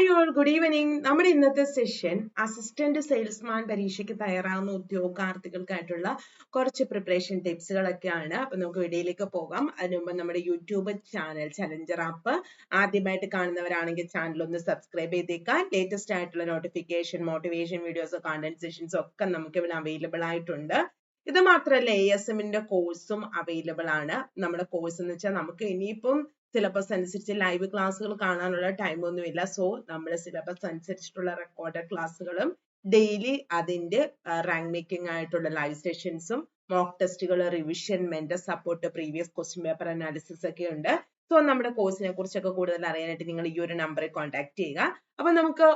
Hi all good evening നമ്മുടെ ഇന്നത്തെ session assistant salesman പരീക്ഷയ്ക്ക് തയ്യാറാകുന്ന ഉദ്യോഗാർത്ഥികൾക്കായിട്ടുള്ള കുറച്ച് പ്രിപ്പറേഷൻ ടിപ്സുകളൊക്കെയാണ് അപ്പൊ നമുക്ക് വീഡിയോയിലേക്ക് പോകാം. അതിനു മുമ്പ് നമ്മുടെ യൂട്യൂബ് ചാനൽ ചലഞ്ചർ ആപ്പ് ആദ്യമായിട്ട് കാണുന്നവരാണെങ്കിൽ ചാനൽ ഒന്ന് സബ്സ്ക്രൈബ് ചെയ്തേക്കാൻ ലേറ്റസ്റ്റ് ആയിട്ടുള്ള notification motivation videos content sessions ഒക്കെ നമുക്ക് ഇവിടെ അവൈലബിൾ ആയിട്ടുണ്ട്. ഇത് മാത്രമല്ല എ എസ് എമ്മിന്റെ കോഴ്സും അവൈലബിൾ ആണ്. നമ്മുടെ കോഴ്സ് എന്ന് വെച്ചാൽ നമുക്ക് ഇനിയിപ്പം സിലബസ് അനുസരിച്ച് ലൈവ് ക്ലാസ്സുകൾ കാണാനുള്ള ടൈം ഒന്നുമില്ല സോ നമ്മുടെ സിലബസ് അനുസരിച്ചിട്ടുള്ള റെക്കോർഡഡ് ക്ലാസ്സുകളും ഡെയിലി അതിന്റെ റാങ്ക് മേക്കിംഗ് ആയിട്ടുള്ള ലൈവ് സെഷൻസും മോക്ക് ടെസ്റ്റുകൾ revision mentor support previous question paper analysis ഒക്കെ ഉണ്ട്. സോ നമ്മുടെ കോഴ്സിനെ കുറിച്ചൊക്കെ കൂടുതൽ അറിയാനായിട്ട് നിങ്ങൾ ഈ ഒരു നമ്പറിൽ കോൺടാക്ട് ചെയ്യുക. അപ്പൊ നമുക്ക്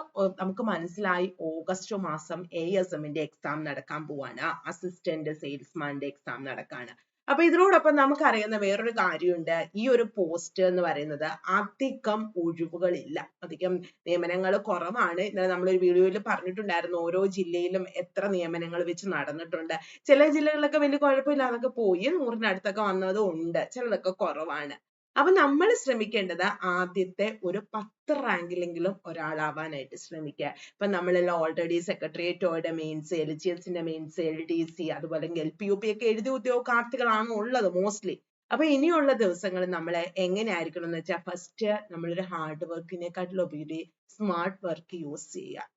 നമുക്ക് മനസ്സിലായി ഓഗസ്റ്റ് മാസം എ എസ് എമ്മിന്റെ എക്സാം നടക്കാൻ പോവാണ്. അസിസ്റ്റന്റ് സെയിൽസ്മാന്റെ എക്സാം നടക്കാണ്. അപ്പൊ ഇതിനോടൊപ്പം നമുക്കറിയുന്ന വേറൊരു കാര്യമുണ്ട്. ഈ ഒരു പോസ്റ്റ് എന്ന് പറയുന്നത് അധികം ഒഴിവുകളില്ല. അധികം നിയമനങ്ങൾ കുറവാണ്. ഇന്നലെ നമ്മളൊരു വീഡിയോയിൽ പറഞ്ഞിട്ടുണ്ടായിരുന്നു ഓരോ ജില്ലയിലും എത്ര നിയമനങ്ങൾ വെച്ച് നടന്നിട്ടുണ്ട്. ചില ജില്ലകളിലൊക്കെ വലിയ കുഴപ്പമില്ലാതൊക്കെ പോയി നൂറിനടുത്തൊക്കെ വന്നതും ഉണ്ട്. ചിലതൊക്കെ കുറവാണ്. അപ്പൊ നമ്മൾ ശ്രമിക്കേണ്ടത് ആദ്യത്തെ ഒരു പത്ത് റാങ്കിലെങ്കിലും ഒരാളാവാനായിട്ട് ശ്രമിക്കുക. ഇപ്പൊ നമ്മളെല്ലാം ഓൾറെഡി സെക്രട്ടേറിയറ്റോയുടെ മെയിൻസ് എൽ ജി എസിന്റെ മെയിൻസ് എൽ ഡി സി അതുപോലെ എൽ പി യു പി ഒക്കെ എഴുതിയ ഉദ്യോഗാർത്ഥികളാണ് ഉള്ളത് മോസ്റ്റ്ലി അപ്പൊ ഇനിയുള്ള ദിവസങ്ങളിൽ നമ്മൾ എങ്ങനെയായിരിക്കണം എന്ന് വെച്ചാൽ ഫസ്റ്റ് നമ്മളൊരു ഹാർഡ് വർക്കിനെക്കാട്ടിലുപരി സ്മാർട്ട് വർക്ക് യൂസ് ചെയ്യുക.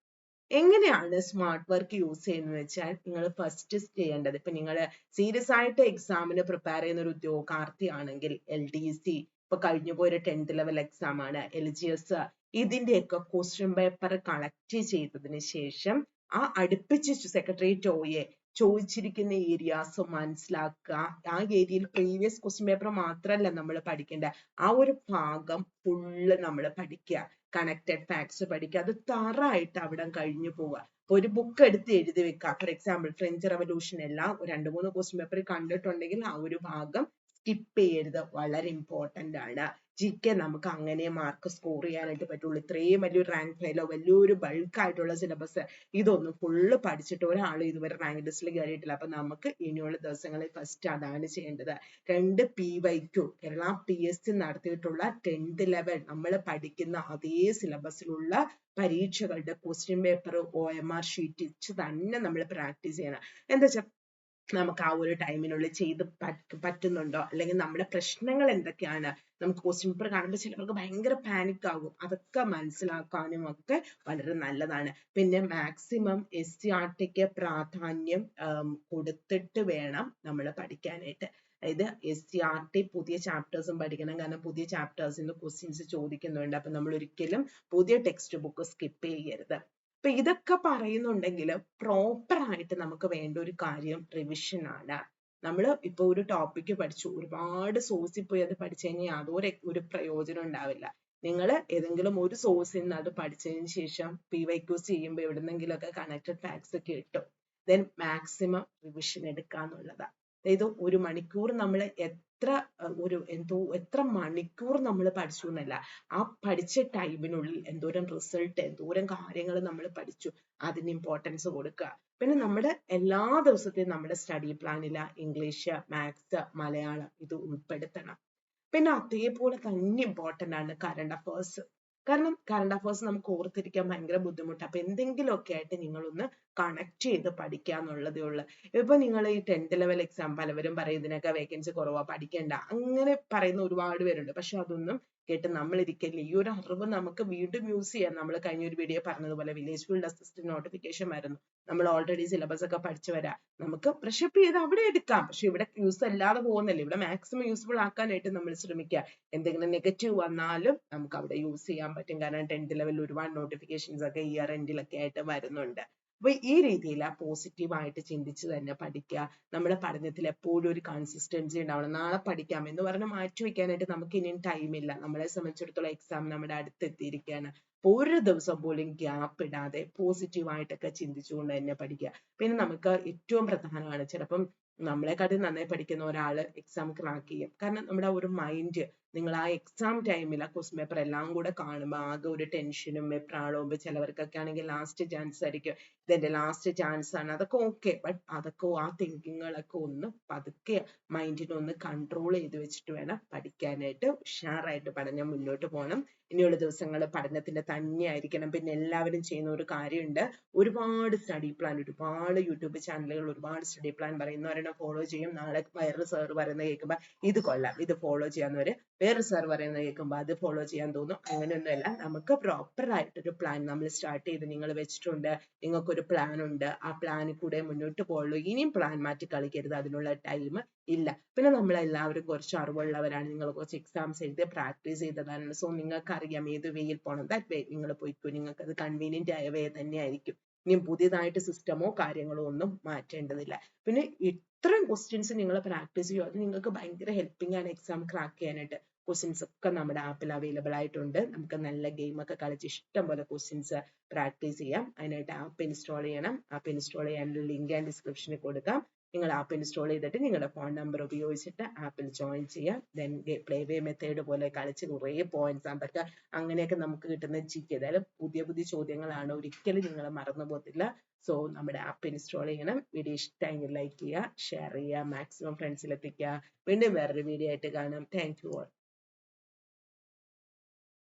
എങ്ങനെയാണ് സ്മാർട്ട് വർക്ക് യൂസ് ചെയ്യുന്നത് വെച്ചാൽ നിങ്ങൾ ഫസ്റ്റ് ചെയ്യേണ്ടത് ഇപ്പൊ നിങ്ങൾ സീരിയസ് ആയിട്ട് എക്സാമിന് പ്രിപ്പയർ ചെയ്യുന്ന ഒരു ഉദ്യോഗാർത്ഥിയാണെങ്കിൽ എൽ ഡി സി ഇപ്പൊ കഴിഞ്ഞു പോയൊരു ടെൻത്ത് ലെവൽ എക്സാം ആണ് എൽ ജി എസ് ഇതിന്റെയൊക്കെ ക്വസ്റ്റ്യൻ പേപ്പർ കളക്ട് ചെയ്തതിന് ശേഷം ആ അടുപ്പിച്ച് സെക്രട്ടേറിയറ്റ് ഒയെ ചോദിച്ചിരിക്കുന്ന ഏരിയാസ് മനസ്സിലാക്കുക. ആ ഏരിയയിൽ പ്രീവിയസ് ക്വസ്റ്റ്യൻ പേപ്പർ മാത്രമല്ല നമ്മൾ പഠിക്കേണ്ട ആ ഒരു ഭാഗം ഫുള്ള് നമ്മൾ പഠിക്കുക. കണക്റ്റഡ് ഫാക്ട്സ് പഠിക്കുക. അത് തറായിട്ട് അവിടെ കഴിഞ്ഞു പോവുക. ഒരു ബുക്ക് എടുത്ത് എഴുതി വെക്കുക. ഫോർ എക്സാമ്പിൾ ഫ്രഞ്ച് റെവല്യൂഷൻ എല്ലാം രണ്ട് മൂന്ന് ക്വസ്റ്റ്യൻ പേപ്പർ കണ്ടിട്ടുണ്ടെങ്കിൽ ആ ഒരു ഭാഗം സ്കിപ്പ് ചെയ്യരുത് വളരെ ഇമ്പോർട്ടന്റ് ആണ്. ജി കെ നമുക്ക് അങ്ങനെ മാർക്ക് സ്കോർ ചെയ്യാനായിട്ട് പറ്റുള്ളൂ. ഇത്രയും വലിയൊരു റാങ്ക് ഫയലോ വലിയൊരു ബൾക്ക് ആയിട്ടുള്ള സിലബസ് ഇതൊന്നും ഫുള്ള് പഠിച്ചിട്ട് ഒരാൾ ഇതുവരെ റാങ്ക് ലിസ്റ്റിൽ കയറിയിട്ടില്ല അപ്പൊ നമുക്ക് ഇനിയുള്ള ദിവസങ്ങളിൽ ഫസ്റ്റ് അതാണ് ചെയ്യേണ്ടത്. രണ്ട് P Y Q Kerala P S C നടത്തിയിട്ടുള്ള ടെൻത്ത് ലെവൽ നമ്മൾ പഠിക്കുന്ന അതേ സിലബസിലുള്ള പരീക്ഷകളുടെ question paper O M R sheet each തന്നെ നമ്മൾ പ്രാക്ടീസ് ചെയ്യണം. എന്താ വെച്ചാൽ നമുക്ക് ആ ഒരു ടൈമിനുള്ളിൽ ചെയ്ത് പറ്റുന്നുണ്ടോ? അല്ലെങ്കിൽ നമ്മുടെ പ്രശ്നങ്ങൾ എന്തൊക്കെയാണ്? നമുക്ക് ക്വസ്റ്റ്യൻ പേപ്പർ കാണുമ്പോൾ ചിലവർക്ക് ഭയങ്കര പാനിക് ആകും. അതൊക്കെ മനസ്സിലാക്കാനും ഒക്കെ വളരെ നല്ലതാണ്. പിന്നെ മാക്സിമം എസ് സി ആർ ടിക്ക് പ്രാധാന്യം കൊടുത്തിട്ട് വേണം നമ്മൾ പഠിക്കാനായിട്ട്. അതായത് എസ് സി ആർ ടി പുതിയ ചാപ്റ്റേഴ്സും പഠിക്കണം. കാരണം പുതിയ ചാപ്റ്റേഴ്സിന് ക്വസ്റ്റ്യൻസ് ചോദിക്കുന്നുണ്ട്. അപ്പൊ നമ്മൾ ഒരിക്കലും പുതിയ ടെക്സ്റ്റ് ബുക്ക് സ്കിപ്പ് ചെയ്യരുത്. അപ്പൊ ഇതൊക്കെ പറയുന്നുണ്ടെങ്കിലും പ്രോപ്പർ ആയിട്ട് നമുക്ക് വേണ്ട ഒരു കാര്യം റിവിഷൻ ആണ്. നമ്മൾ ഇപ്പൊ ഒരു ടോപ്പിക്ക് പഠിച്ചു. ഒരുപാട് സോഴ്സിൽ പോയി അത് പഠിച്ചു കഴിഞ്ഞാൽ യാതൊരു ഒരു പ്രയോജനം ഉണ്ടാവില്ല. നിങ്ങൾ ഏതെങ്കിലും ഒരു സോഴ്സിൽ നിന്ന് അത് പഠിച്ചതിന് ശേഷം പി വൈ ക്യൂസ് ചെയ്യുമ്പോൾ എവിടെന്നെങ്കിലും ഒക്കെ കണക്റ്റഡ് ഫാക്ട്സ് കിട്ടും. ദെൻ മാക്സിമം റിവിഷൻ എടുക്കുക എന്നുള്ളതാണ് അതായത് ഒരു മണിക്കൂർ നമ്മൾ എത്ര ഒരു എന്തോ എത്ര മണിക്കൂർ നമ്മൾ പഠിച്ചു എന്നല്ല. ആ പഠിച്ച ടൈമിനുള്ളിൽ എന്തോരം റിസൾട്ട് എന്തോരം കാര്യങ്ങൾ നമ്മൾ പഠിച്ചു. അതിന് ഇമ്പോർട്ടൻസ് കൊടുക്കുക. പിന്നെ നമ്മുടെ എല്ലാ ദിവസത്തെയും നമ്മുടെ സ്റ്റഡി പ്ലാനിൽ ഇംഗ്ലീഷ് മാത്സ് മലയാളം ഇത് ഉൾപ്പെടുത്തണം. പിന്നെ അതേപോലെ തന്നെ ഇമ്പോർട്ടന്റ് ആണ് കറണ്ട് അഫേഴ്സ് കാരണം കറണ്ട് അഫേഴ്സ് നമുക്ക് ഓർത്തിരിക്കാൻ ഭയങ്കര ബുദ്ധിമുട്ടാണ് അപ്പൊ എന്തെങ്കിലുമൊക്കെ ആയിട്ട് നിങ്ങളൊന്ന് കണക്ട് ചെയ്ത് പഠിക്കുക എന്നുള്ളതേ ഉള്ളൂ. ഇപ്പൊ നിങ്ങൾ ഈ ടെൻത്ത് ലെവൽ എക്സാം പലവരും പറയും ഇതിനൊക്കെ വേക്കൻസി കുറവാ പഠിക്കണ്ട. അങ്ങനെ പറയുന്ന ഒരുപാട് പേരുണ്ട്. പക്ഷെ അതൊന്നും കേട്ട് നമ്മൾ ഇരിക്കില്ല ഈ ഒരു അറിവ് നമുക്ക് വീണ്ടും യൂസ് ചെയ്യാം നമ്മൾ കഴിഞ്ഞ ഒരു വീഡിയോ പറഞ്ഞതുപോലെ വില്ലേജ് ഫീൽഡ് അസിസ്റ്റന്റ് നോട്ടിഫിക്കേഷൻ വരുന്നു. നമ്മൾ ഓൾറെഡി സിലബസ് ഒക്കെ പഠിച്ചു വരാം. നമുക്ക് പ്രഷപ്പ് ചെയ്ത് അവിടെ എടുക്കാം. പക്ഷെ ഇവിടെ യൂസ് അല്ലാതെ പോകുന്നില്ല. ഇവിടെ മാക്സിമം യൂസ്ഫുൾ ആക്കാനായിട്ട് നമ്മൾ ശ്രമിക്കുക എന്തെങ്കിലും നെഗറ്റീവ് വന്നാലും നമുക്ക് അവിടെ യൂസ് ചെയ്യാൻ പറ്റും. കാരണം ടെൻത്ത് ലെവലിൽ ഒരുപാട് നോട്ടിഫിക്കേഷൻസ് ഒക്കെ ഇയർ എൻഡിലൊക്കെ ആയിട്ട് വരുന്നുണ്ട്. അപ്പൊ ഈ രീതിയിൽ പോസിറ്റീവ് ആയിട്ട് ചിന്തിച്ച് തന്നെ പഠിക്കുക. നമ്മുടെ പഠനത്തിൽ എപ്പോഴും ഒരു കൺസിസ്റ്റൻസി ഉണ്ടാവണം. നാളെ പഠിക്കാം എന്ന് പറഞ്ഞ് മാറ്റി വെക്കാനായിട്ട് നമുക്ക് ഇനിയും ടൈം ഇല്ല. നമ്മളെ സംബന്ധിച്ചിടത്തോളം എക്സാം നമ്മുടെ അടുത്തെത്തിയിരിക്കുകയാണ് ഒരു ദിവസം പോലും ഗ്യാപ്പ് ഇടാതെ പോസിറ്റീവ് ആയിട്ടൊക്കെ ചിന്തിച്ചുകൊണ്ട് തന്നെ പഠിക്കുക. പിന്നെ നമുക്ക് ഏറ്റവും പ്രധാനമാണ് ചിലപ്പം നമ്മളെക്കാട്ടിൽ നന്നായി പഠിക്കുന്ന ഒരാൾ എക്സാം ക്രാക്ക് ചെയ്യും. കാരണം നമ്മുടെ ഒരു മൈൻഡ് നിങ്ങൾ ആ എക്സാം ടൈമിൽ ആ ക്വസ്റ്റ്യൻ പേപ്പർ എല്ലാം കൂടെ കാണുമ്പോൾ ആകെ ഒരു ടെൻഷനും വെപ്രാളവും ചിലവർക്കൊക്കെ ആണെങ്കിൽ ലാസ്റ്റ് ചാൻസ് ആയിരിക്കും. ഇതെന്റെ ലാസ്റ്റ് ചാൻസ് ആണ്. അതൊക്കെ ഓക്കെ ബട്ട് അതൊക്കെ ആ തിങ്കിങ്ങുകളൊക്കെ ഒന്ന് പതുക്കെ മൈൻഡിനെ ഒന്ന് കൺട്രോൾ ചെയ്ത് വെച്ചിട്ട് വേണം പഠിക്കാനായിട്ട്. ഉഷാറായിട്ട് പഠനം മുന്നോട്ട് പോകണം. ഇനിയുള്ള ദിവസങ്ങൾ പഠനത്തിന്റെ തന്നെ ആയിരിക്കണം. പിന്നെ എല്ലാവരും ചെയ്യുന്ന ഒരു കാര്യമുണ്ട്. ഒരുപാട് സ്റ്റഡി പ്ലാൻ ഒരുപാട് യൂട്യൂബ് ചാനലുകൾ ഒരുപാട് സ്റ്റഡി പ്ലാൻ പറയുന്നവരെ ഫോളോ ചെയ്യും. നാളെ വൈറൽ സാർ പറയുന്നത് കേൾക്കുമ്പോൾ ഇത് കൊള്ളാം. ഇത് ഫോളോ ചെയ്യാന്നവര് വേറെ സാർ പറയുന്നത് കേൾക്കുമ്പോൾ അത് ഫോളോ ചെയ്യാൻ തോന്നും. അങ്ങനെയൊന്നുമല്ല. നമുക്ക് പ്രോപ്പർ ആയിട്ടൊരു പ്ലാൻ നമ്മൾ സ്റ്റാർട്ട് ചെയ്ത് നിങ്ങൾ വെച്ചിട്ടുണ്ട്. നിങ്ങൾക്കൊരു പ്ലാൻ ഉണ്ട്. ആ പ്ലാനിൽ കൂടെ മുന്നോട്ട് പോകുള്ളൂ ഇനിയും പ്ലാൻ മാറ്റി കളിക്കരുത്. അതിനുള്ള ടൈം ഇല്ല. പിന്നെ നമ്മളെല്ലാവരും കുറച്ച് അറിവുള്ളവരാണ്. നിങ്ങൾ കുറച്ച് എക്സാംസ് എഴുതി പ്രാക്ടീസ് ചെയ്തതാണ്. സോ നിങ്ങൾക്ക് അറിയാം ഏത് വേയിൽ പോകണം ദാറ്റ് വേ നിങ്ങൾ പോയിക്കോ. നിങ്ങൾക്ക് അത് കൺവീനിയന്റ് ആയ വേ തന്നെ ആയിരിക്കും ഇനി പുതിയതായിട്ട് സിസ്റ്റമോ കാര്യങ്ങളോ ഒന്നും മാറ്റേണ്ടതില്ല. പിന്നെ ഇത്രയും ക്വസ്റ്റ്യൻസ് നിങ്ങൾ പ്രാക്ടീസ് ചെയ്യുക അത് നിങ്ങൾക്ക് ഭയങ്കര ഹെൽപ്പിംഗ് ആണ് എക്സാം ക്രാക്ക് ചെയ്യാനായിട്ട്. ക്വസ്റ്റ്യൻസ് ഒക്കെ നമ്മുടെ ആപ്പിൽ അവൈലബിൾ ആയിട്ടുണ്ട്. നമുക്ക് നല്ല ഗെയിം ഒക്കെ കളിച്ച് ഇഷ്ടം പോലെ ക്വസ്റ്റ്യൻസ് പ്രാക്ടീസ് ചെയ്യാം. അതിനായിട്ട് ആപ്പ് ഇൻസ്റ്റാൾ ചെയ്യണം. ആപ്പ് ഇൻസ്റ്റാൾ ചെയ്യാനുള്ള ലിങ്ക് ഞാൻ ഡിസ്ക്രിപ്ഷനിൽ കൊടുക്കാം. നിങ്ങൾ ആപ്പ് ഇൻസ്റ്റാൾ ചെയ്തിട്ട് നിങ്ങളുടെ ഫോൺ നമ്പർ ഉപയോഗിച്ചിട്ട് ആപ്പിൽ ജോയിൻ ചെയ്യാം. ദെൻ പ്ലേ വേ മെത്തേഡ് പോലെ കളിച്ച് കുറേ പോയിന്റ്സ് അതൊക്കെ അങ്ങനെയൊക്കെ നമുക്ക് കിട്ടുന്ന ജി കെ അതായത് പുതിയ പുതിയ ചോദ്യങ്ങളാണ്. ഒരിക്കലും നിങ്ങൾ മറന്നു പോകത്തില്ല. സോ നമ്മുടെ ആപ്പ് ഇൻസ്റ്റാൾ ചെയ്യണം. വീഡിയോ ഇഷ്ടമെങ്കിൽ ലൈക്ക് ചെയ്യുക ഷെയർ ചെയ്യുക മാക്സിമം ഫ്രണ്ട്സിൽ എത്തിക്കുക. വീണ്ടും വേറൊരു വീഡിയോ ആയിട്ട് കാണാം. Thank you all